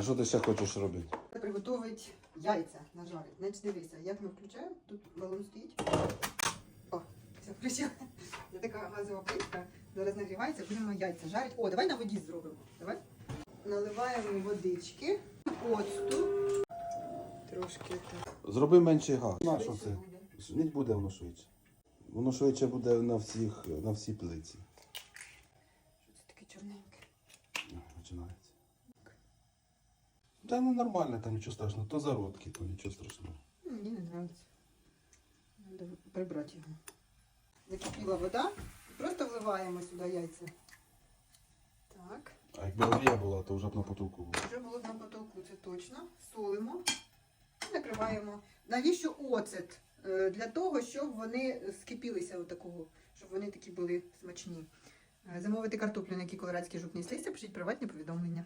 А що ти ще хочеш робити? Приготувати яйця нажарити. Значить, дивися, як ми включаємо, тут балон стоїть. О, все, включила. Це така газова плитка. Зараз нагрівається, будемо яйця жарити. О, давай на воді зробимо. Давай. Наливаємо водички, оцту. Трошки так. Зроби менший газ. На що це? Не буде воно швидше. Воно швидше буде на всіх, на всій плиці. Що це таке чорненьке? Та ну нормально, там нічого страшного. То зародки, то нічого страшного. Ну, Мені не подобається. Треба прибрати його. Закипіла вода. Просто вливаємо сюди яйця. Так. А якби олія була, то вже б на потолку було. Вже було б на потолку, це точно. Солимо і накриваємо. Навіщо оцет? Е, Для того, щоб вони скипілися отакого, щоб вони такі були смачні. Е, Замовити картоплю, на якій колорадський жовтний листя, пишіть приватні повідомлення.